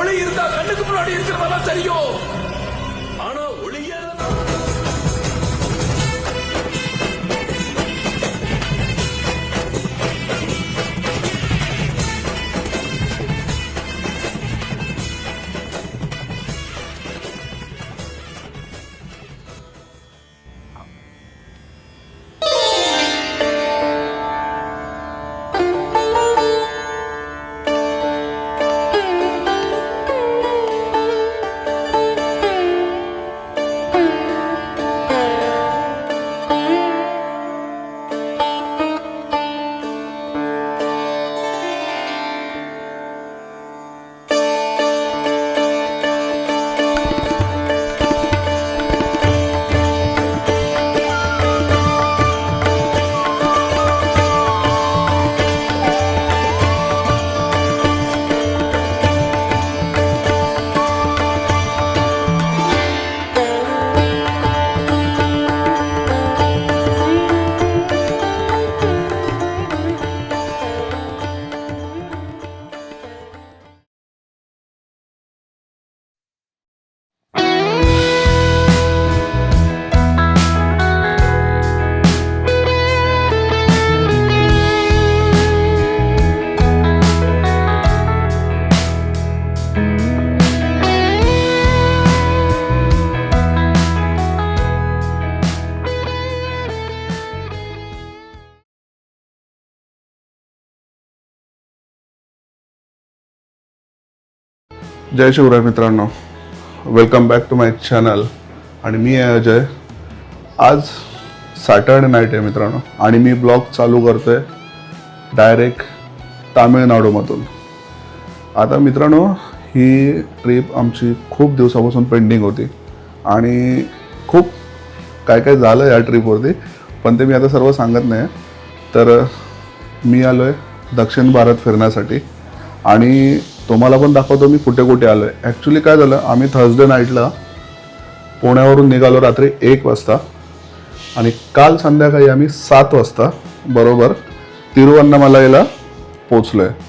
ஒளி இருந்தா கண்ணுக்கு முன்னாடி இருக்கிறதெல்லாம் தெரியும் जय शिवराय मित्रांनो. Welcome back to my channel आणि मी आहे अजय. आज सॅटर्डे नाईट आहे मित्रांनो. आणि मी ब्लॉग चालू करतोय डायरेक्ट तामिळनाडूमधून. आता मित्रांनो ही ट्रिप आमची खूप दिवसापासून पेंडिंग होती. आणि खूप काय काय झालं या ट्रिपवरती पण ते मी आता सर्व सांगत नाही. तर मी आलो आहे दक्षिण भारत फिरण्यासाठी. आणि तुम्हाला पण दाखवतो मी कुठे कुठे आलो आहे ॲक्च्युली काय झालं आम्ही थर्सडे नाईटला पुण्यावरून निघालो रात्री एक वाजता. आणि काल संध्याकाळी आम्ही सात वाजता बरोबर तिरुवन्नामलाईला पोचलो आहे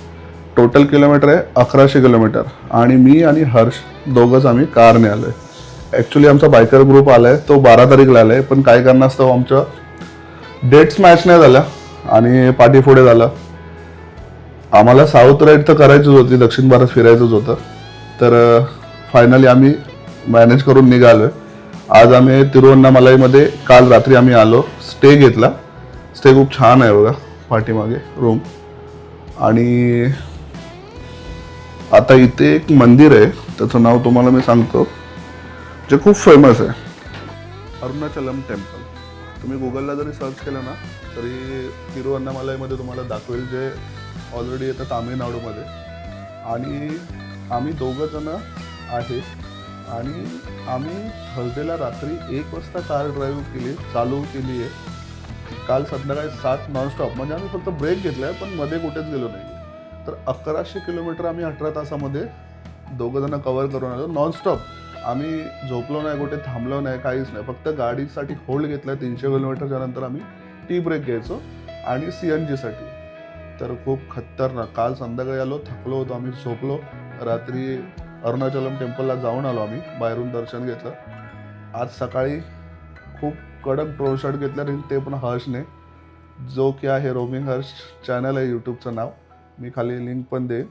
टोटल किलोमीटर आहे अकराशे किलोमीटर आणि मी आणि हर्ष दोघंच आम्ही कारने आलो आहे ॲक्च्युली आमचा बायकर ग्रुप आला आहे तो बारा तारीखला आला आहे पण काय कारणास्तव आमच्या डेट्स मॅच नाही झाल्या. आणि पाठीपुढे झालं. आम्हाला साऊथ राईड तर करायचीच होती दक्षिण भारत फिरायचंच होतं. तर फायनली आम्ही मॅनेज करून निघालो आज आम्ही तिरुवन्नामलाईमध्ये काल रात्री आम्ही आलो. स्टे घेतला. स्टे खूप छान आहे बघा पाठीमागे रूम आणि आता इथे एक मंदिर आहे. त्याचं नाव तुम्हाला मी सांगतो जे खूप फेमस आहे. अरुणाचलम टेम्पल तुम्ही गुगलला जरी सर्च केलं ना तरी तिरुवन्नामलाईमध्ये तुम्हाला दाखवेल जे ऑलरेडी येतं तामिळनाडूमध्ये. आणि आम्ही दोघं जण आहे. आणि आम्ही थर्सडेला रात्री एक वाजता कार ड्राईव्ह केली चालू केली आहे. काल संध्याकाळी सात नॉनस्टॉप म्हणजे आम्ही फक्त ब्रेक घेतला आहे पण मध्ये कुठेच गेलो नाही. तर अकराशे किलोमीटर आम्ही अठरा तासामध्ये दोघं जण कवर करून आलो. नॉनस्टॉप आम्ही झोपलो नाही कुठे थांबलो नाही काहीच नाही. फक्त गाडीसाठी होल्ड घेतला तीनशे किलोमीटरच्या नंतर आम्ही टी ब्रेक घ्यायचो. आणि सी एन जीसाठी तर खूप खतरनाक. काल संध्याकाळी आलो थकलो होतो आम्ही झोपलो. रात्री अरुणाचलम टेम्पलला जाऊन आलो आम्ही बाहेरून दर्शन घेतलं. आज सकाळी खूप कडक ट्रोल घेतलं आणि ते पण हर्षने. जो की आहे रोमिंग हर्ष चॅनल आहे यूट्यूबचं नाव. मी खाली लिंक पण देईन.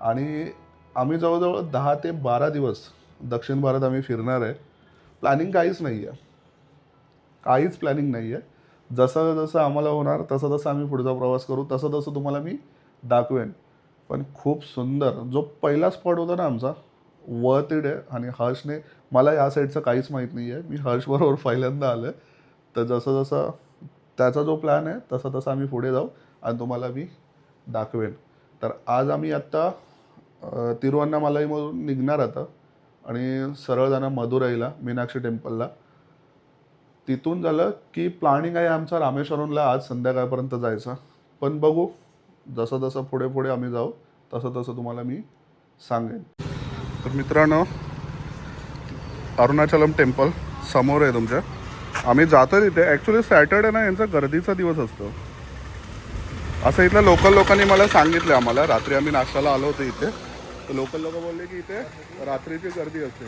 आणि आम्ही जवळजवळ दहा ते बारा दिवस दक्षिण भारत आम्ही फिरणार आहे. प्लॅनिंग काहीच नाही आहे काहीच प्लॅनिंग नाही आहे जसं जसं आम्हाला होणार तसं तसं आम्ही पुढचा प्रवास करू तसं तसं तुम्हाला मी दाखवेन. पण खूप सुंदर जो पहिला स्पॉट होता ना आमचा वर्थ आहे आणि हर्षने मला या साईडचं काहीच माहीत नाही आहे मी हर्षबरोबर पहिल्यांदा आलो आहे तर जसं जसं त्याचा जो प्लॅन आहे तसं तसं आम्ही पुढे जाऊ आणि तुम्हाला मी दाखवेन. तर आज आम्ही आत्ता अ, निघणार आता आणि सरळ जाणार मदुराईला मीनाक्षी टेम्पलला तिथून झालं की प्लॅनिंग आहे आमचा रामेश्वरमला आज संध्याकाळपर्यंत जायचं. पण बघू जसं जसं पुढे पुढे आम्ही जाऊ तसं तसं तुम्हाला मी सांगेन. तर मित्रांनो अरुणाचलम टेम्पल समोर आहे तुमच्या. आम्ही जातो तिथे ॲक्च्युली सॅटर्डे ना यांचा गर्दीचा दिवस असतो. असं इथल्या लोकल लोकांनी मला सांगितलं आम्हाला. रात्री आम्ही नाश्त्याला आलो होतो इथे. लोकल लोक बोलले की इथे रात्रीची गर्दी असते.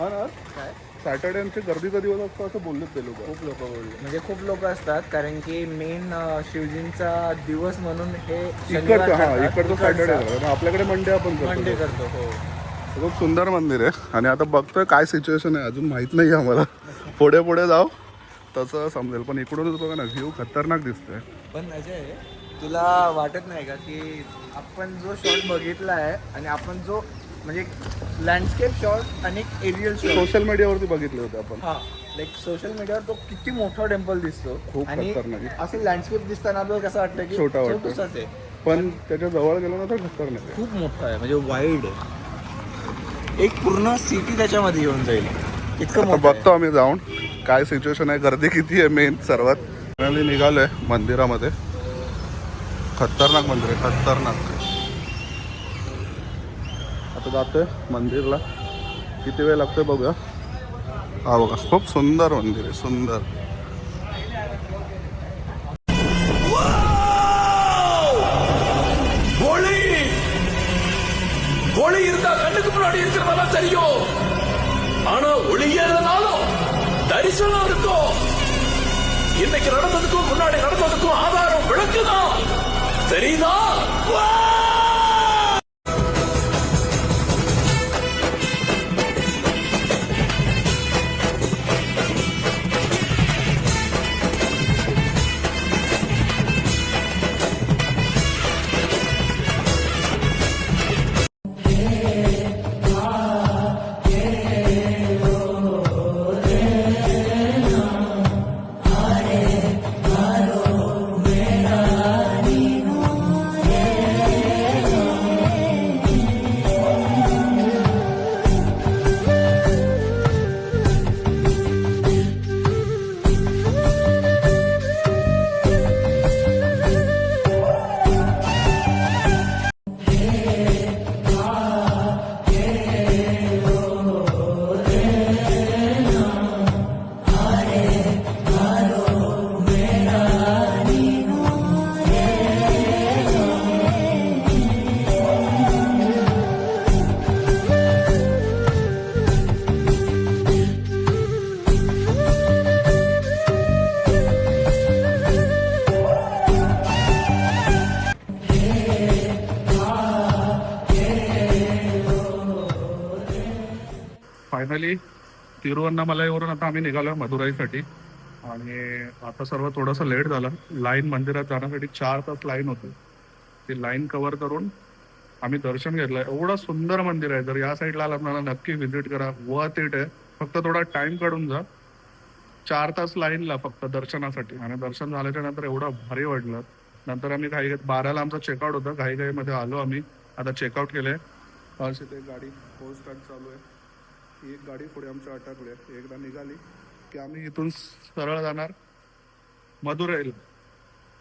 हा ना? काय? सॅटर्डेची गर्दीचा दिवस असतो असं बोललेत ते लोक. खूप लोक बोलले. म्हणजे खूप लोक असतात कारण की मेन शिवजींचा दिवस म्हणून हे इकडचं हा. इकडचं सॅटर्डे आपल्याकडे मंडे आपण मंडे करतो करतो हो. खूप सुंदर मंदिर आहे. आणि आता बघतोय काय सिच्युएशन आहे अजून माहीत नाही आम्हाला. पुढे पुढे जाऊ. तसं समजेल. पण इकडूनच बघा ना व्ह्यू खतरनाक दिसतोय. पण अजय तुला वाटत नाही का की आपण जो शॉट बघितला आहे आणि आपण जो म्हणजे लँडस्केप शॉट आणि एरियल शॉट सोशल मीडियावरती बघितले होते आपण. हा लाईक सोशल मीडियावर तो किती मोठा टेम्पल दिसतो खूप आणि खतरनाक. आहे. असं लँडस्केप दिसताना आपल्याला कसं वाटतं की छोटा वाटतो. छोटूसाच आहे. पण त्याच्याजवळ गेलो ना तर खतरनाक आहे. खूप मोठा आहे म्हणजे वाईड आहे. एक पूर्ण सिटी त्याच्यामध्ये येऊन जाईल. इतकं आता मोठं आहे. बघतो आम्ही जाऊन. काय सिच्युएशन आहे गर्दी किती आहे मेन सर्वात. फायनली निघालोय मंदिरामध्ये. खतरनाक मंदिर आहे खतरनाक. आता जातोय मंदिरला किती वेळ लागतोय बघूया हा बघा खूप सुंदर मंदिर आहे सुंदर ஒளி ஒளி இருந்தா கண்ணுக்கு முன்னாடி இருக்கிறதெல்லாம் தெரியும் ஆனா ஒளி இல்லைனாலும் தரிசனம் இருக்கும் இன்னைக்கு நடந்ததுக்கும் முன்னாடி நடந்ததுக்கும் ஆதாரம் விளக்குதான் தெரியுதா तिरुवन्नामलाईवरून आता आम्ही निघालो मदुराईसाठी. आणि आता सर्व थोडंसं लेट झालं. लाईन मंदिरात जाण्यासाठी चार तास लाईन होती. ती लाईन कव्हर करून आम्ही दर्शन घेतलं. एवढं सुंदर मंदिर आहे. जर या साईडला आला आपल्याला नक्की व्हिजिट करा. वर्थ इट आहे. फक्त थोडा टाइम काढून जा. चार तास लाईनला फक्त दर्शनासाठी. आणि दर्शन झाल्याच्यानंतर एवढं भारी वाटलं. नंतर आम्ही घाई बाराला आमचं चेकआउट होतं. घाई घाईमध्ये आलो आम्ही. आता चेकआउट केलंय. अशी ते गाडी फोर स्टार्ट चालू आहे. एक गाडी पुढे आमच्या अटकले एकदा निघाली की आम्ही इथून सरळ जाणार मदुराईल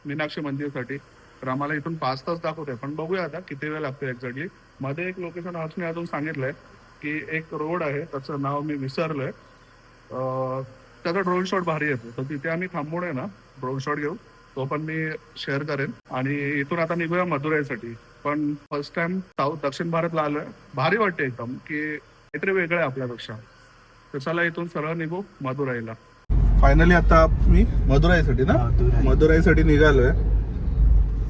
मीनाक्षी मंदिरसाठी. तर आम्हाला इथून पाच तास दाखवते पण बघूया आता किती वेळ लागतो एक्झॅक्टली मध्ये एक लोकेशन मी अजून सांगितलंय की एक रोड आहे. त्याचं नाव मी विसरलंय. त्याचा ड्रोन शॉट भारी येतो. तर तिथे आम्ही थांबून आहे ना ड्रोन शॉट घेऊ तो पण मी शेअर करेन. आणि इथून आता निघूया मदुराईसाठी. पण फर्स्ट टाइम साऊथ दक्षिण भारतला आलोय. भारी वाटते एकदम की काहीतरी वेगळं आहे आपल्यापेक्षा. तर चला इथून सरळ निघू मदुराईला. फायनली आता मी मदुराईसाठी ना? मदुराई. मदुराईसाठी निघालोय.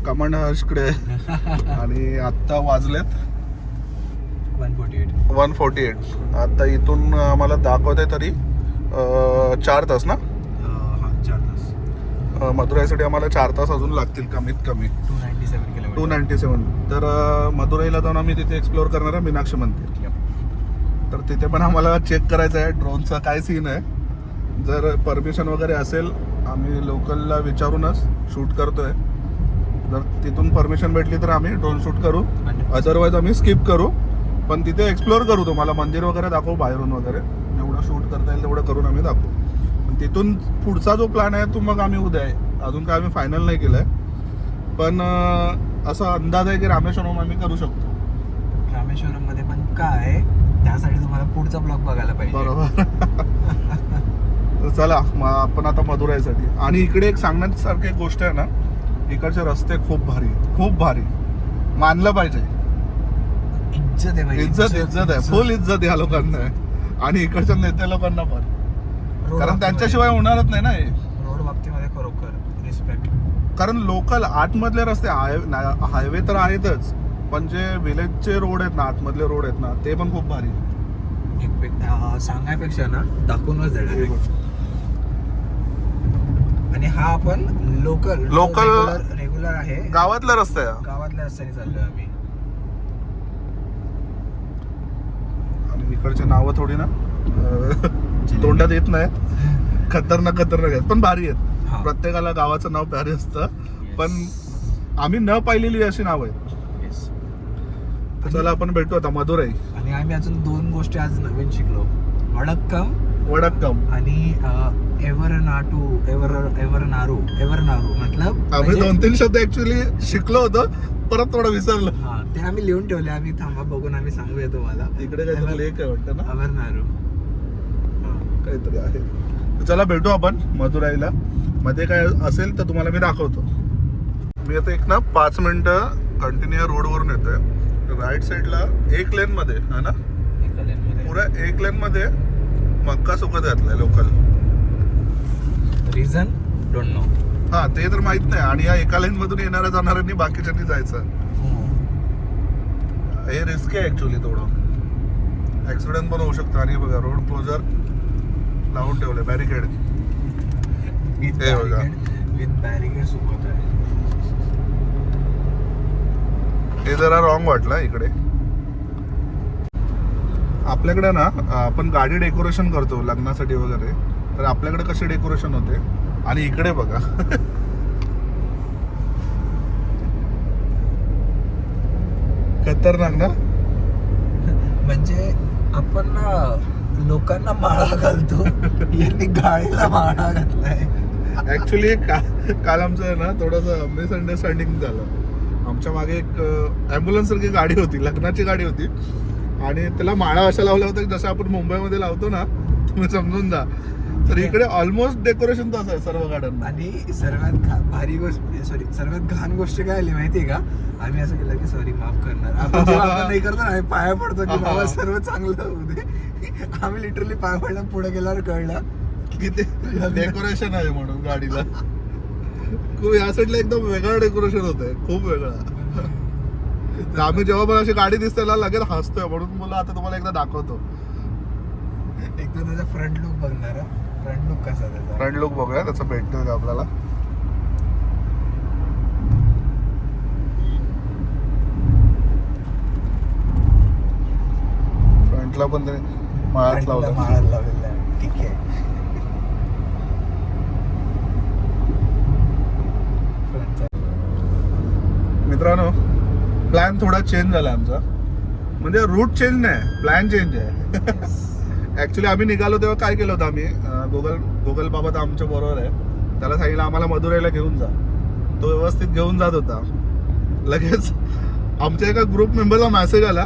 कमांड हर्षकडे. आणि आता वाजलेत one forty eight one forty eight आता इथून मला दाखवते तरी चार तास ना? हा चार तास. मदुराईसाठी आम्हाला चार तास अजून लागतील कमीत कमी. Two ninety seven two kilometre. Ninety seven तर अं, मदुराईला जाऊन आम्ही तिथे एक्सप्लोअर करणार आहे मीनाक्षी मंदिर. तर तिथे पण आम्हाला चेक करायचं आहे ड्रोनचा काय सीन आहे. जर परमिशन वगैरे असेल आम्ही लोकलला विचारूनच शूट करतोय. जर तिथून परमिशन भेटली तर आम्ही ड्रोन शूट करू. अदरवाईज आम्ही स्किप करू. पण तिथे एक्सप्लोअर करू तुम्हाला. मंदिर वगैरे दाखवू बाहेरून वगैरे. जेवढं शूट करता येईल तेवढं करून आम्ही दाखवू. पण तिथून पुढचा जो प्लॅन आहे तो मग आम्ही उद्या आहे. अजून काय आम्ही फायनल नाही केलं आहे पण असा अंदाज आहे की रामेश्वरम आम्ही करू शकतो. रामेश्वरममध्ये पण काय त्यासाठी तुम्हाला पुढचा ब्लॉग बघायला पाहिजे. बरोबर. तर चला आपण आता मदुराईसाठी. आणि इकडे एक सांगण्यासारखी एक गोष्ट आहे ना इकडचे रस्ते खूप भारी खूप भारी मानलं पाहिजे. इज्जत आहे भाई. इज्जत इज्जत आहे. फुल इज्जत या लोकांना आणि इकडच्या नेत्या लोकांना पण. कारण त्यांच्याशिवाय होणारच नाही ना हे. रोड बाबतीमध्ये खरोखर रिस्पेक्ट कारण लोकल आतमधले रस्ते हायवे तर आहेतच. पण जे विलेजचे रोड आहेत ना आतमधले रोड आहेत ना ते पण खूप भारी सांगायपेक्षा ना दाखवूनच देणार आणि हा आपण लोकल Local- रेग्युलर आहे गावातला रस्ता आहे हा. गावातल्या रस्त्याने चाललोय आम्ही. आणि इकडचे नावं थोडी ना अं, तोंडात येत नाही खतरनाक खतरनाक आहेत पण भारी आहेत. हा. प्रत्येकाला गावाचं नाव भारी असतं. पण आम्ही न पाहिलेली अशी नाव आहेत. चला आपण भेटू आता मधुराई आणि आम्ही अजून दोन गोष्टी आज नवीन शिकलो. वडक्कम वडक्कम. आणि एव्हर नाटू एव्हर एव्हर नारू एव्हर नारू मतलब आम्ही म्हणजे- दोन तीन शब्द ऍक्च्युली शिकलो होतो परत थोडं विसरलं. हा ते आम्ही लिहून ठेवले आम्ही थांबा बघून आम्ही सांगूया तुम्हाला. इकडे काहीतरी लेक आहे वाटतं ना? एव्हर नारू काहीतरी आहे. चला भेटू आपण मधुराईला मध्ये काय असेल तर तुम्हाला मी दाखवतो. मी आता एक ना पाच मिनिटं कंटिन्यू रोडवरून येतोय. राईट साईडला एक लेन मध्ये हा ना? पुऱ्या एक लेन मध्ये मक्का सुकत घातलाय लोकल रिझन डोंट नो हा ते तर माहीत नाही. आणि या एका लेन मधून येणाऱ्या जाणाऱ्यांनी बाकीच्यांनी जायचं. हे रिस्क आहे ऍक्च्युली थोडं ऍक्सिडेंट पण होऊ शकतं. आणि बघा रोड क्लोजर लावून ठेवले बॅरिकेड विथ बघा. विथ बॅरिकेड सोबत हे जरा रॉंग वाटलं इकडे. आपल्याकडे ना आपण गाडी डेकोरेशन करतो लग्नासाठी वगैरे. तर आपल्याकडे कसे डेकोरेशन होते? आणि इकडे बघा. खतरनाक ना? म्हणजे आपण ना लोकांना माळा घालतो. यांनी गाडीला माळा घातलाय. ऍक्च्युली काल आमचं आहे ना थोडंसं मिसअंडरस्टँडिंग झालं. आमच्या मागे एक ॲम्ब्युलन्स सारखी गाडी होती लग्नाची गाडी होती. आणि त्याला माळा अशा लावल्या होत्या की जसं आपण मुंबईमध्ये लावतो ना तुम्ही समजून जा. तर इकडे ऑलमोस्ट डेकोरेशन तसं आहे सर्व गाड्यांना. आणि सर्वात भारी गोष्ट सॉरी सर्वात घाण गोष्ट काय आली माहितीये का? आम्ही असं केलं की सॉरी माफ करणार. आपण जेव्हा आपण नाही करतो ना आम्ही पाया पडतो की बाबा सर्व चांगलं होऊ दे. आम्ही लिटरली पाया पडला पुढे गेल्यावर कळलं की ते डेकोरेशन आहे म्हणून गाडीला. खूप या साईडला एकदम वेगळं डेकोरेशन होत आहे खूप वेगळं. तर आम्ही जेव्हा पण अशी गाडी दिसते ना लगेच हसतोय. म्हणून बोला आता तुम्हाला एकदा दाखवतो. एकदा त्याचा फ्रंट लुक बघणार फ्रंट लुक कसा त्याचा? फ्रंट लुक बघूया त्याचं भेटतोय का आपल्याला? फ्रंटला पण ते माळाच Front ला लावला. माळा लावलेला ठीक आहे. मित्रांनो प्लॅन थोडा चेंज झाला आमचा. म्हणजे रूट चेंज नाही प्लॅन चेंज आहे. ऍक्च्युली आम्ही निघालो तेव्हा काय केलं होतं आम्ही? गोगल गोगल बाबा तर आमच्या बरोबर आहे. त्याला सांगितलं आम्हाला मदुराईला घेऊन जा. तो व्यवस्थित घेऊन जात होता. लगेच आमच्या एका ग्रुप मेंबरला मेसेज आला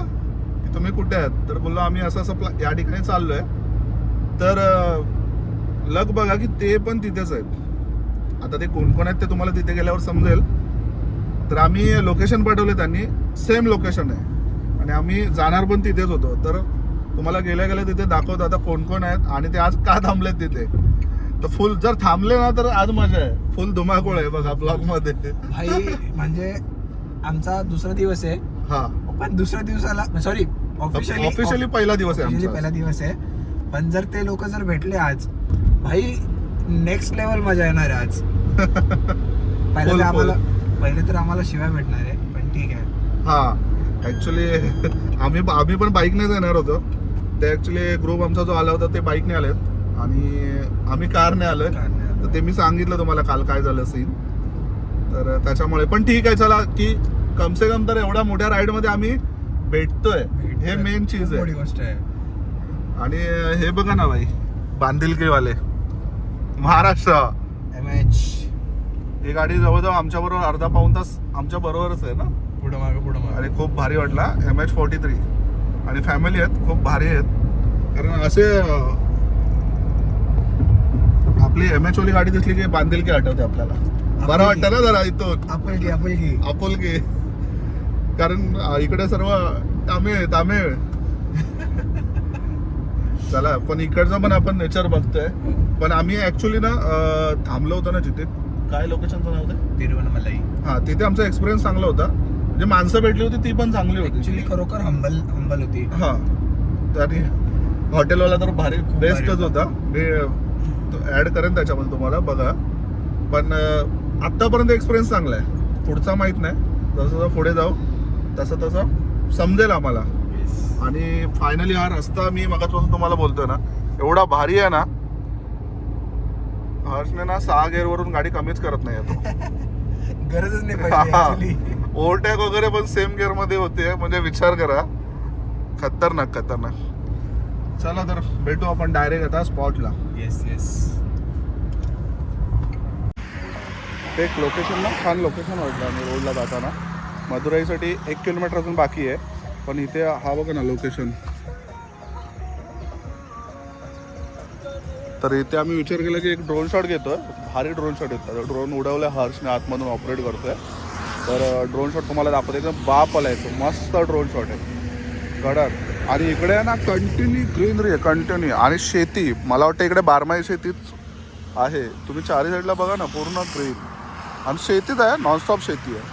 की तुम्ही कुठे आहात? तर बोललो आम्ही असं असं प्ला- या ठिकाणी चाललोय. तर अं, लग बघा की ते पण तिथेच आहेत. आता ते कोण कोण आहेत ते तुम्हाला तिथे गेल्यावर समजेल. तर आम्ही लोकेशन पाठवले त्यांनी. सेम लोकेशन आहे. आणि आम्ही जाणार पण तिथेच होतो. तर तुम्हाला गेल्या गेल्या तिथे दाखवतो आता कोण कोण आहेत आणि ते आज का थांबलेत तिथे? तर फुल जर थांबले ना तर आज मजा आहे. फुल धुमाकूळ आहे बघा ब्लॉगमध्ये. भाई म्हणजे आमचा दुसरा दिवस आहे. हा. पण दुसऱ्या दिवसाला सॉरी ऑफिशियली ऑफिशियली पहिला दिवस आहे पहिला दिवस आहे. पण जर ते लोक जर भेटले आज भाई नेक्स्ट लेवल मजा येणार आहे आज. पहिले. आम्हाला पहिले तर आम्हाला शिवाय भेटणार आहे पण ठीक आहे. हा ऍक्च्युली आम्ही आम्ही पण बाईकनेच येणार होतो. ते ऍक्च्युली ग्रुप आमचा जो आला होता ते बाईकने आलेत आणि आम्ही कारने आलोय. तर ते मी सांगितलं तुम्हाला काल काय झालं सीन तर त्याच्यामुळे पण ठीक आहे चला की कम से कम तर एवढ्या मोठ्या राईडमध्ये आम्ही भेटतोय. हे मेन चीज खूप मोठी आहे गोष्ट आहे. आणि हे बघा ना भाई बांधिलकीवाले. महाराष्ट्र. एम एच ही गाडी जवळजवळ आमच्या बरोबर अर्धा पाऊन तास आमच्या बरोबरच आहे ना? पुढं मागं पुढं मागं. आणि खूप भारी वाटला. एम एच फोर्टी थ्री आणि फॅमिली आहेत खूप भारी आहेत. कारण असे आपली एम एच ओली गाडी दिसली की बांधील की आठवते आपल्याला. बरं वाटतं ना जरा इथून आपुलकी आपुलकी आपुलकी. कारण इकडे सर्व तामिळ तामिळ. चला पण इकडचं पण आपण नेचर बघतोय. पण आम्ही ऍक्च्युली ना थांबलो होतो ना जिथे काय लोकेशनचं नाव ते? तिरुवनमलाई. हा तिथे आमचा एक्सपिरियन्स चांगला होता. म्हणजे माणसं भेटली होती ती पण चांगली होती. ऍक्च्युली खरोखर हंबल हंबल होती. हा. आणि हॉटेलवाला तर भारी बेस्टच भारी होता. मी ऍड करेन त्याच्यामध्ये तुम्हाला बघा. पण अं, आत्तापर्यंत एक्सपिरियन्स चांगला आहे. पुढचा माहीत नाही. जसं जसं पुढे जाऊ तसं तसं समजेल आम्हाला. आणि फायनली हा रस्ता मी मगापासून तुम्हाला बोलतोय ना एवढा भारी आहे ना हर्षने ना सहा गेअर वरून गाडी कमीच करत नाही आहे तो. गरजच नाही. ओव्हरटॅक वगैरे पण सेम गिअरमध्ये होते म्हणजे विचार करा. खतरनाक खतरनाक. चला तर भेटू आपण डायरेक्ट आता स्पॉटला येस येस एक लोकेशन ना छान लोकेशन वाटलं आम्ही रोडला जाताना. मदुराईसाठी एक किलोमीटर अजून बाकी आहे. पण इथे हा बघा ना लोकेशन तर इथे आम्ही विचार केला की एक ड्रोन शॉट घेतोय. भारी ड्रोन शॉट येतो ड्रोन उडवलं हर्षने आतमधून ऑपरेट करतोय. तर ड्रोन शॉट तुम्हाला दाखवतो एकदम बाप आला येतो. मस्त ड्रोन शॉट आहे. कडक आणि इकडे ना कंटिन्यू ग्रीनरी आहे कंटिन्यू आणि शेती. मला वाटतं इकडे बारमाही शेतीच आहे. तुम्ही चारी साईडला बघा ना पूर्ण ग्रीन आणि शेतीच आहे नॉनस्टॉप शेती आहे.